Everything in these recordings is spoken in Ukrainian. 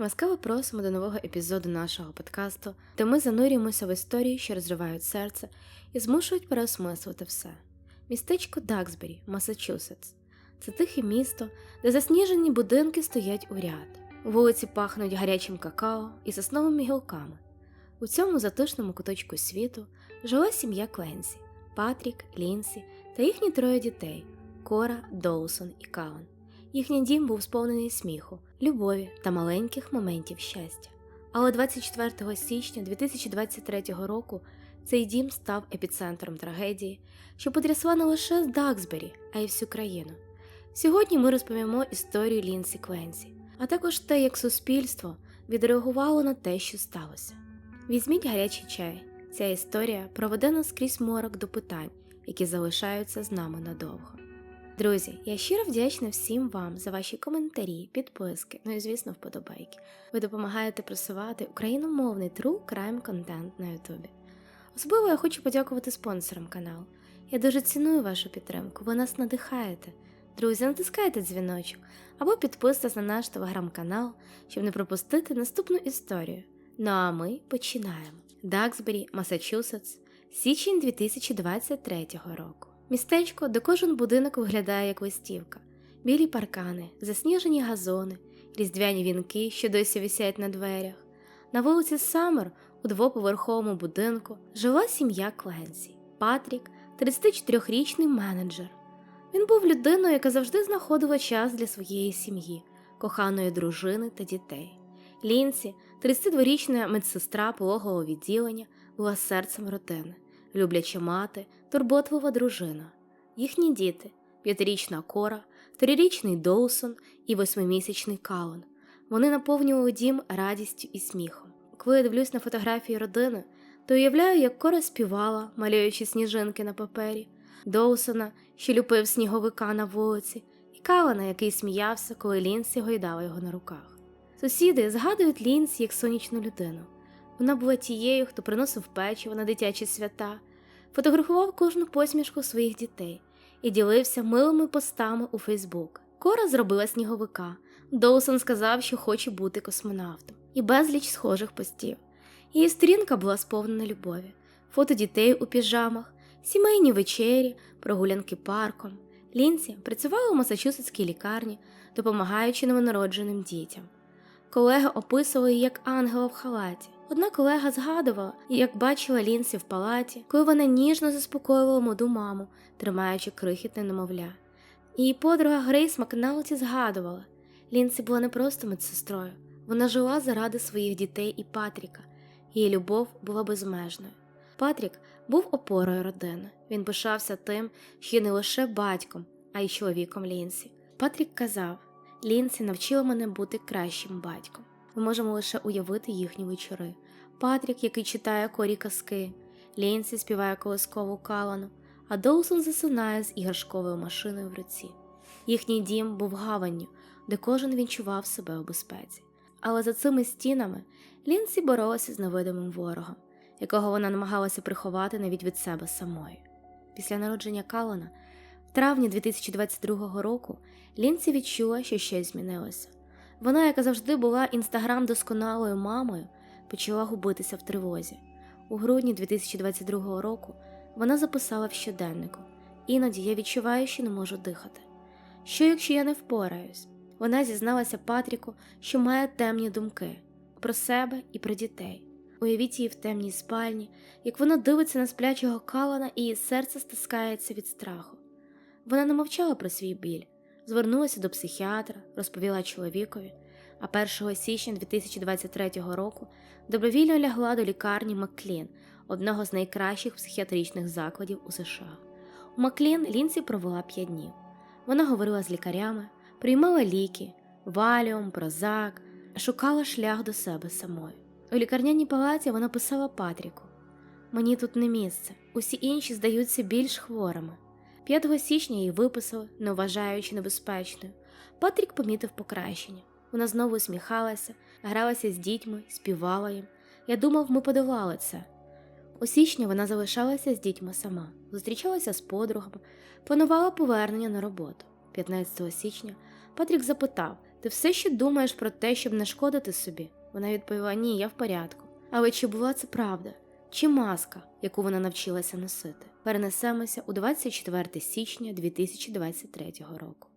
Ласкаво просимо до нового епізоду нашого подкасту, де ми занурюємося в історії, що розривають серце і змушують переосмислити все. Містечко Даксбері, Масачусетс. Це тихе місто, де засніжені будинки стоять у ряд. Вулиці пахнуть гарячим какао і сосновими гілками. У цьому затишному куточку світу жила сім'я Кленсі, Патрік, Лінсі та їхні троє дітей Кора, Доусон і Каун. Їхній дім був сповнений сміху, любові та маленьких моментів щастя. Але 24 січня 2023 року цей дім став епіцентром трагедії, що потрясла не лише Даксбері, а й всю країну. Сьогодні ми розповімо історію Лінсі Кленсі, а також те, як суспільство відреагувало на те, що сталося. Візьміть гарячий чай. Ця історія проведе нас крізь морок до питань, які залишаються з нами надовго. Друзі, я щиро вдячна всім вам за ваші коментарі, підписки, ну і звісно, вподобайки. Ви допомагаєте просувати україномовний true crime контент на Ютубі. Особливо я хочу подякувати спонсорам каналу. Я дуже ціную вашу підтримку, ви нас надихаєте. Друзі, натискайте дзвіночок або підписуйтесь на наш телеграм-канал, щоб не пропустити наступну історію. Ну а ми починаємо. Даксбері, Масачусетс, січень 2023 року. Містечко, де кожен будинок виглядає як листівка, білі паркани, засніжені газони, різдвяні вінки, що досі висять на дверях. На вулиці Саммер у двоповерховому будинку жила сім'я Кленсі. Патрік, 34-річний менеджер. Він був людиною, яка завжди знаходила час для своєї сім'ї, коханої дружини та дітей. Лінсі, 32-річна медсестра пологового відділення, була серцем родини, любляча мати, турботлива дружина. Їхні діти п'ятирічна Кора, трирічний Доусон і восьмимісячний Каун. Вони наповнювали дім радістю і сміхом. Коли я дивлюсь на фотографії родини, то уявляю, як Кора співала, малюючи сніжинки на папері, Доусона, що люпив сніговика на вулиці, і Калана, який сміявся, коли Лінсі гойдала його на руках. Сусіди згадують Лінсі як сонячну людину. Вона була тією, хто приносив печиво на дитячі свята, фотографував кожну посмішку своїх дітей і ділився милими постами у Фейсбук. Кора зробила сніговика. Доусон сказав, що хоче бути космонавтом, і безліч схожих постів. Її сторінка була сповнена любові, фото дітей у піжамах, сімейні вечері, прогулянки парком. Лінсі працювала у Масачусетській лікарні, допомагаючи новонародженим дітям. Колеги описували її як ангела в халаті. Одна колега згадувала, як бачила Лінсі в палаті, коли вона ніжно заспокоювала молоду маму, тримаючи крихітне немовля. Її подруга Грейс Макналті згадувала, Лінсі була не просто медсестрою, вона жила заради своїх дітей і Патріка. Її любов була безмежною. Патрік був опорою родини. Він пишався тим, що не лише батьком, а й чоловіком Лінсі. Патрік казав: Лінсі навчила мене бути кращим батьком. Ми можемо лише уявити їхні вечори. Патрік, який читає корі казки, Лінсі співає колискову калану, а Доусон засинає з іграшковою машиною в руці. Їхній дім був гаванню, де кожен відчував себе у безпеці. Але за цими стінами Лінсі боролася з невидимим ворогом, якого вона намагалася приховати навіть від себе самої. Після народження Калана, в травні 2022 року, Лінсі відчула, що щось змінилося. Вона, яка завжди була інстаграм досконалою мамою, почала губитися в тривозі. У грудні 2022 року вона записала в щоденнику: іноді я відчуваю, що не можу дихати. Що, якщо я не впораюсь? Вона зізналася Патріку, що має темні думки про себе і про дітей. Уявіть її в темній спальні, як вона дивиться на сплячого калана, і її серце стискається від страху. Вона не мовчала про свій біль, звернулася до психіатра, розповіла чоловікові, а 1 січня 2023 року добровільно лягла до лікарні Маклін, одного з найкращих психіатричних закладів у США. У Маклін Лінсі провела 5 днів. Вона говорила з лікарями, приймала ліки, валіум, прозак, шукала шлях до себе самої. У лікарняній палаті вона писала Патріку: Мені тут не місце, усі інші здаються більш хворими. 5 січня її виписали, не вважаючи небезпечною. Патрік помітив покращення. Вона знову усміхалася, гралася з дітьми, співала їм. Я думав, ми подолали це. У січні вона залишалася з дітьми сама, зустрічалася з подругами, планувала повернення на роботу. 15 січня Патрік запитав, Ти все ще думаєш про те, щоб нашкодити собі? Вона відповіла: Ні, я в порядку. Але чи була це правда? Чи маска, яку вона навчилася носити? Перенесемося у 24 січня 2023 року.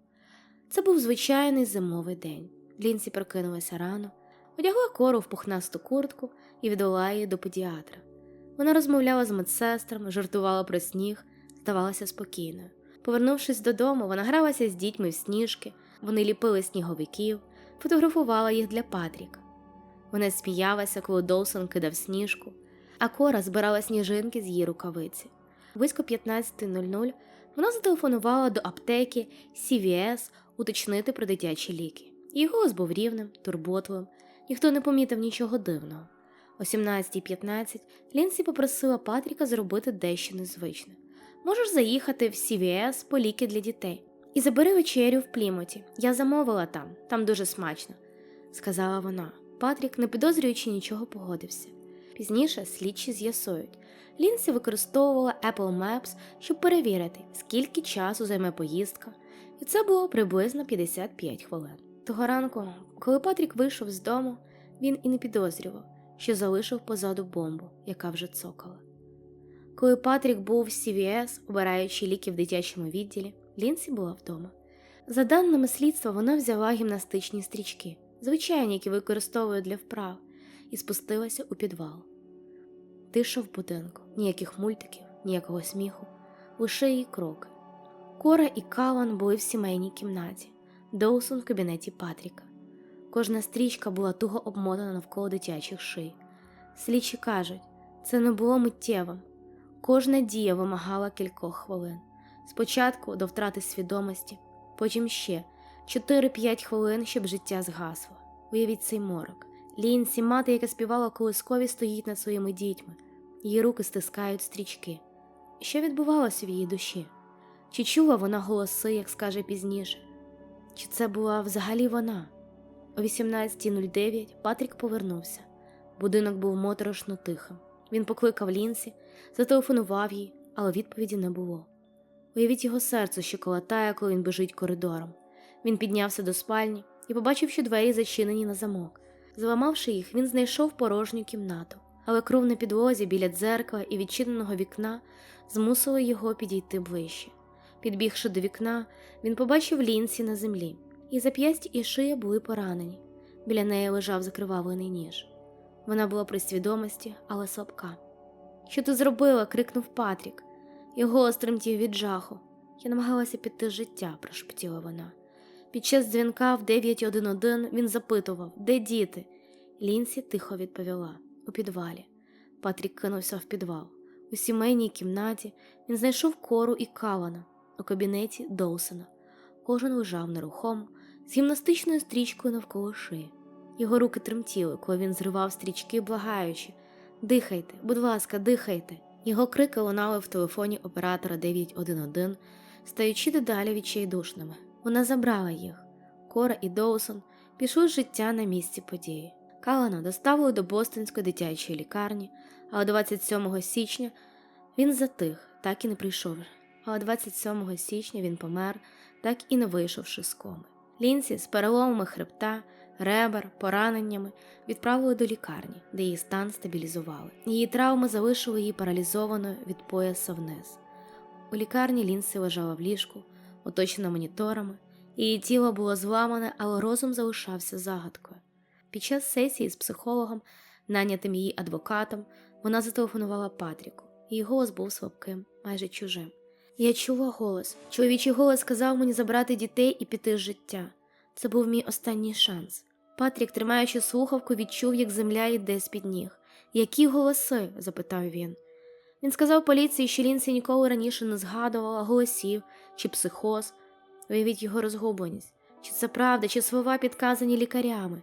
Це був звичайний зимовий день. Лінсі прокинулася рано, одягла кору в пухнасту куртку і відвела її до педіатра. Вона розмовляла з медсестрами, жартувала про сніг, здавалася спокійною. Повернувшись додому, вона гралася з дітьми в сніжки, вони ліпили сніговиків, фотографувала їх для Патріка. Вона сміялася, коли Доусон кидав сніжку, а Кора збирала сніжинки з її рукавиці. Близько 15.00 вона зателефонувала до аптеки CVS уточнити про дитячі ліки. Її голос був рівним, турботливим, ніхто не помітив нічого дивного. О 17.15 Лінсі попросила Патріка зробити дещо незвичне. Можеш заїхати в CVS по ліки для дітей і забери вечерю в плімуті. Я замовила там, там дуже смачно, сказала вона. Патрік, не підозрюючи нічого, погодився. Пізніше слідчі з'ясують. Лінсі використовувала Apple Maps, щоб перевірити, скільки часу займе поїздка, і це було приблизно 55 хвилин. Того ранку, коли Патрік вийшов з дому, він і не підозрював, що залишив позаду бомбу, яка вже цокала. Коли Патрік був в CVS, обираючи ліки в дитячому відділі, Лінсі була вдома. За даними слідства, вона взяла гімнастичні стрічки, звичайні, які використовують для вправ, і спустилася у підвал. Тиша в будинку, ніяких мультиків, ніякого сміху, лише її кроки. Кора і Калан були в сімейній кімнаті, Доусон в кабінеті Патріка. Кожна стрічка була туго обмотана навколо дитячих ший. Слідчі кажуть, це не було миттєвим. Кожна дія вимагала кількох хвилин. Спочатку до втрати свідомості, потім ще 4-5 хвилин, щоб життя згасло. Уявіть цей морок. Лінсі, мати, яка співала колискові, стоїть над своїми дітьми, її руки стискають стрічки. Що відбувалося в її душі? Чи чула вона голоси, як скаже пізніше? Чи це була взагалі вона? О 18.09 Патрік повернувся. Будинок був моторошно тихим. Він покликав Лінсі, зателефонував їй, але відповіді не було. Уявіть його серце, що колотає, коли він біжить коридором. Він піднявся до спальні і побачив, що двері зачинені на замок. Зламавши їх, він знайшов порожню кімнату, але кров на підлозі біля дзеркала і відчиненого вікна змусило його підійти ближче. Підбігши до вікна, він побачив лінсі на землі, і зап'ястя і шия були поранені. Біля неї лежав закривавлений ніж. Вона була при свідомості, але слабка. Що ти зробила? крикнув Патрік. Його голос тремтів від жаху. Я намагалася піти життя, прошептіла вона. Під час дзвінка в 911 він запитував, де діти. Лінсі тихо відповіла у підвалі. Патрік кинувся в підвал. У сімейній кімнаті він знайшов кору і калана у кабінеті Доусона. Кожен лежав нерухомо з гімнастичною стрічкою навколо шиї. Його руки тремтіли, коли він зривав стрічки, благаючи Дихайте, будь ласка, дихайте. Його крики лунали в телефоні оператора 911, стаючи дедалі відчайдушними. Вона забрала їх. Кора і Доусон пішли з життя на місці події. Калана доставили до Бостонської дитячої лікарні, але 27 січня він затих, так і не прийшов. Але 27 січня він помер, так і не вийшовши з коми. Лінсі з переломами хребта, ребер, пораненнями відправили до лікарні, де її стан стабілізували. Її травми залишили її паралізованою від пояса вниз. У лікарні Лінсі лежала в ліжку, оточена моніторами, її тіло було зламане, але розум залишався загадкою. Під час сесії з психологом, нанятим її адвокатом, вона зателефонувала Патріку. Її голос був слабким, майже чужим. Я чула голос. Чоловічий голос сказав мені забрати дітей і піти з життя. Це був мій останній шанс. Патрік, тримаючи слухавку, відчув, як земля йде з під ніг. Які голоси? запитав він. Він сказав поліції, що Лінсі ніколи раніше не згадувала голосів чи психоз. Уявіть його розгубленість. Чи це правда, чи слова підказані лікарями?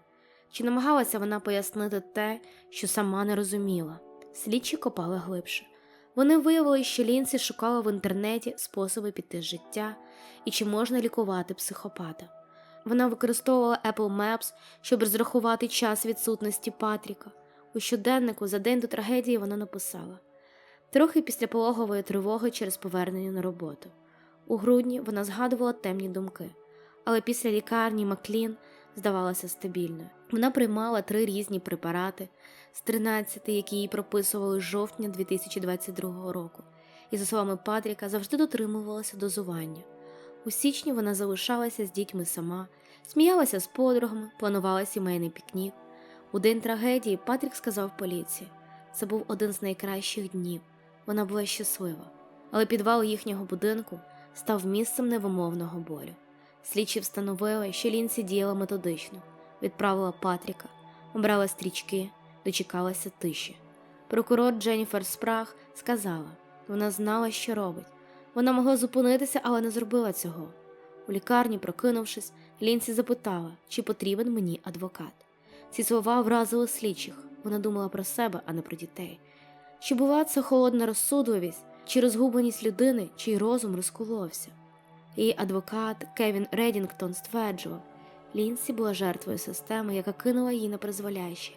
Чи намагалася вона пояснити те, що сама не розуміла? Слідчі копали глибше. Вони виявили, що Лінсі шукала в інтернеті способи піти з життя і чи можна лікувати психопата. Вона використовувала Apple Maps, щоб розрахувати час відсутності Патріка. У щоденнику за день до трагедії вона написала трохи після пологової тривоги через повернення на роботу. У грудні вона згадувала темні думки, але після лікарні Маклін здавалася стабільною. Вона приймала три різні препарати з 13, які їй прописували з жовтня 2022 року, і, за словами Патріка, завжди дотримувалася дозування. У січні вона залишалася з дітьми сама, сміялася з подругами, планувала сімейний пікнік. У день трагедії Патрік сказав поліції: це був один з найкращих днів. Вона була щаслива, але підвал їхнього будинку став місцем невимовного болю. Слідчі встановили, що Лінсі діяла методично, відправила Патріка, обрала стрічки, дочекалася тиші. Прокурор Дженніфер Спраг сказала, вона знала, що робить. Вона могла зупинитися, але не зробила цього. У лікарні, прокинувшись, Лінсі запитала, чи потрібен мені адвокат. Ці слова вразили слідчих. Вона думала про себе, а не про дітей. Чи була це холодна розсудливість, чи розгубленість людини, чий розум розколовся? Її адвокат Кевін Редінгтон стверджував, Лінсі була жертвою системи, яка кинула її на призволяще.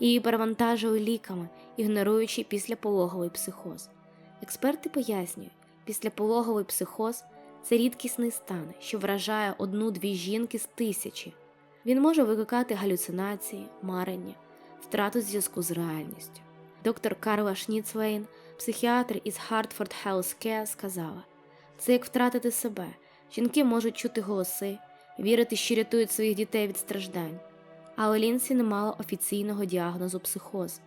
Її перевантажили ліками, ігноруючи післяпологовий психоз. Експерти пояснюють, післяпологовий психоз це рідкісний стан, що вражає одну-дві жінки з тисячі. Він може викликати галюцинації, марення, втрату зв'язку з реальністю. Доктор Карла Шніцвейн, психіатр із Hartford Health Care, сказала: це як втратити себе. Жінки можуть чути голоси, вірити, що рятують своїх дітей від страждань. Але Лінсі не мала офіційного діагнозу психоз.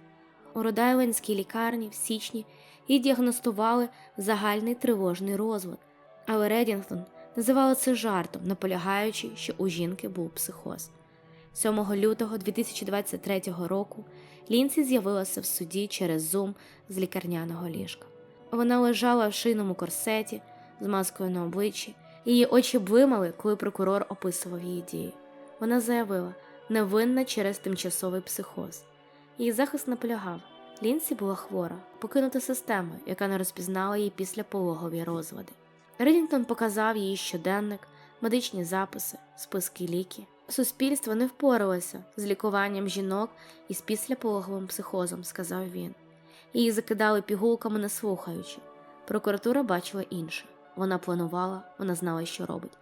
У Родайлендській лікарні в січні їй діагностували загальний тривожний розлад, але Редінгтон називала це жартом, наполягаючи, що у жінки був психоз. 7 лютого 2023 року Лінсі з'явилася в суді через Zoom з лікарняного ліжка. Вона лежала в шийному корсеті з маскою на обличчі, її очі блимали, коли прокурор описував її дії. Вона заявила, невинна через тимчасовий психоз. Її захист наполягав. Лінсі була хвора, покинута системою, яка не розпізнала її після пологові розлади. Ридінгтон показав її щоденник, медичні записи, списки ліки. Суспільство не впоралося з лікуванням жінок із післяпологовим психозом, сказав він. Її закидали пігулками, не слухаючи. Прокуратура бачила інше. Вона планувала, вона знала, що робить.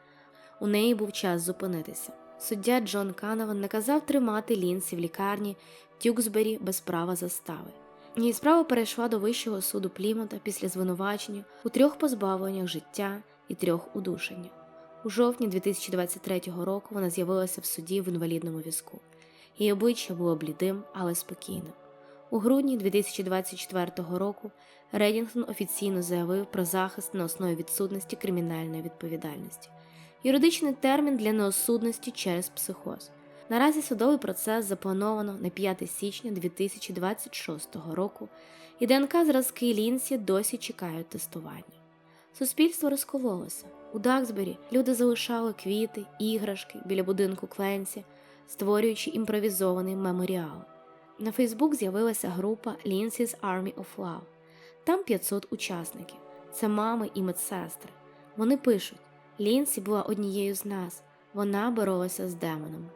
У неї був час зупинитися. Суддя Джон Канован наказав тримати Лінсі в лікарні Тюксбері без права застави. Її справа перейшла до Вищого суду Плімута після звинувачення у трьох позбавленнях життя і трьох удушеннях. У жовтні 2023 року вона з'явилася в суді в інвалідному візку. Її обличчя було блідим, але спокійним. У грудні 2024 року Редінгтон офіційно заявив про захист на основі відсутності кримінальної відповідальності, юридичний термін для неосудності через психоз. Наразі судовий процес заплановано на 5 січня 2026 року, і ДНК зразки Лінсі досі чекають тестування. Суспільство розкололося. У Даксбері люди залишали квіти, іграшки біля будинку Кленсі, створюючи імпровізований меморіал. На Фейсбук з'явилася група Lindsay's Army of Love. Там 500 учасників. Це мами і медсестри. Вони пишуть: Лінсі була однією з нас. Вона боролася з демонами.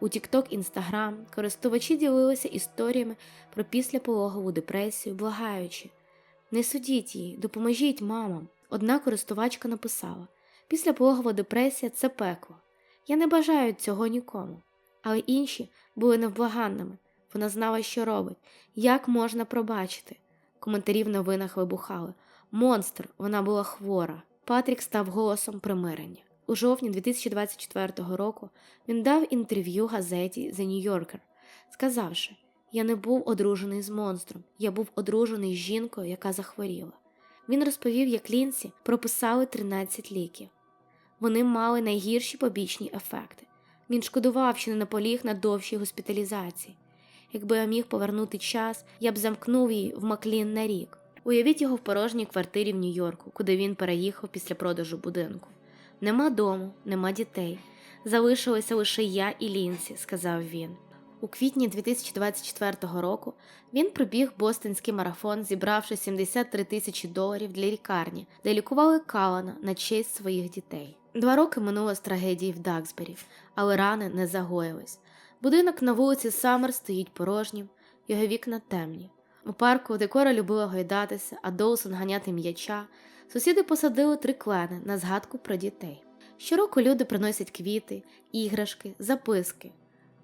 У TikTok, Instagram користувачі ділилися історіями про післяпологову депресію, благаючи: Не судіть її, допоможіть мамам. Одна користувачка написала: Післяпологова депресія це пекло. Я не бажаю цього нікому. Але інші були невблаганними. Вона знала, що робить, як можна пробачити. Коментарі в новинах вибухали. Монстр, вона була хвора. Патрік став голосом примирення. У жовтні 2024 року він дав інтерв'ю газеті The New Yorker, сказавши: Я не був одружений з монстром, я був одружений з жінкою, яка захворіла. Він розповів, як Лінсі прописали 13 ліків. Вони мали найгірші побічні ефекти. Він шкодував, що не наполіг на довшій госпіталізації. Якби я міг повернути час, я б замкнув її в Маклін на рік. Уявіть його в порожній квартирі в Нью-Йорку, куди він переїхав після продажу будинку. Нема дому, нема дітей. Залишилися лише я і Лінсі, сказав він. У квітні 2024 року він пробіг бостонський марафон, зібравши 73 тисячі доларів для лікарні, де лікували Калана на честь своїх дітей. Два роки минуло з трагедії в Даксбері, але рани не загоїлись. Будинок на вулиці Саммер стоїть порожнім, його вікна темні. У парку декора любила гойдатися, а Доусон ганяти м'яча. Сусіди посадили три клени на згадку про дітей. Щороку люди приносять квіти, іграшки, записки.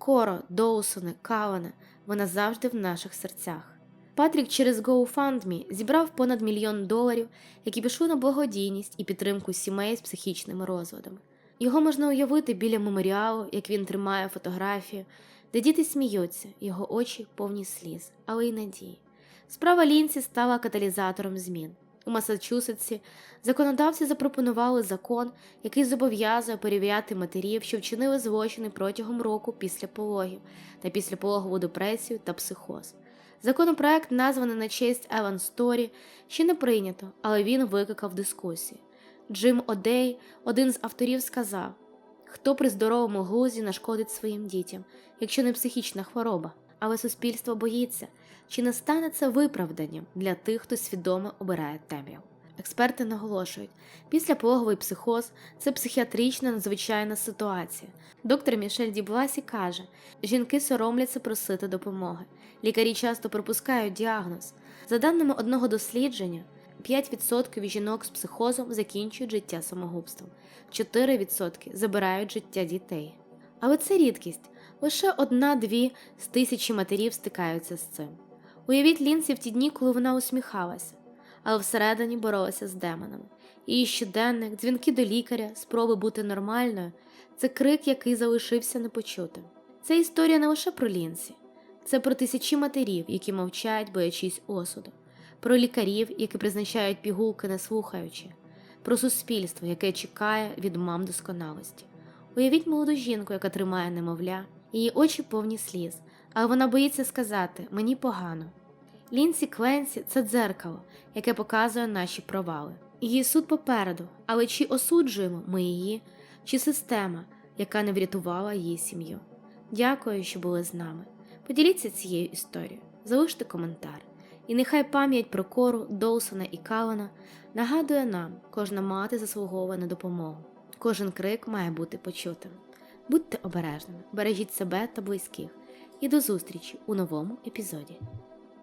Коро, Доусони, Кавана вона завжди в наших серцях. Патрік через GoFundMe зібрав понад мільйон доларів, які пішли на благодійність і підтримку сімей з психічними розладами. Його можна уявити біля меморіалу, як він тримає фотографію, де діти сміються, його очі повні сліз, але й надії. Справа Лінсі стала каталізатором змін. У Масачусетсі законодавці запропонували закон, який зобов'язує перевіряти матерів, що вчинили злочини протягом року після пологів та післяпологову депресію та психоз. Законопроект, названий на честь Еван Сторі, ще не прийнято, але він викликав дискусії. Джим Одей, один з авторів, сказав: хто при здоровому глузі нашкодить своїм дітям, якщо не психічна хвороба, але суспільство боїться, чи не стане це виправданням для тих, хто свідомо обирає темряв. Експерти наголошують, післяпологовий психоз це психіатрична надзвичайна ситуація. Доктор Мішель Дібласі каже, жінки соромляться просити допомоги. Лікарі часто пропускають діагноз. За даними одного дослідження, 5% жінок з психозом закінчують життя самогубством, 4% забирають життя дітей. Але це рідкість. Лише одна-дві з тисячі матерів стикаються з цим. Уявіть Лінсі в ті дні, коли вона усміхалася, але всередині боролася з демонами. Її щоденник, дзвінки до лікаря, спроби бути нормальною це крик, який залишився непочутим. Це історія не лише про Лінсі, це про тисячі матерів, які мовчають, боячись осуду, про лікарів, які призначають пігулки, не слухаючи, про суспільство, яке чекає від мам досконалості. Уявіть молоду жінку, яка тримає немовля, її очі повні сліз, але вона боїться сказати мені погано. Лінсі Кленсі це дзеркало, яке показує наші провали. Її суд попереду, але чи осуджуємо ми її, чи система, яка не врятувала її сім'ю? Дякую, що були з нами. Поділіться цією історією, залиште коментар. І нехай пам'ять про кору, Доусона і Калана нагадує нам, кожна мати заслуговує на допомогу. Кожен крик має бути почутим. Будьте обережними, бережіть себе та близьких. І до зустрічі у новому епізоді.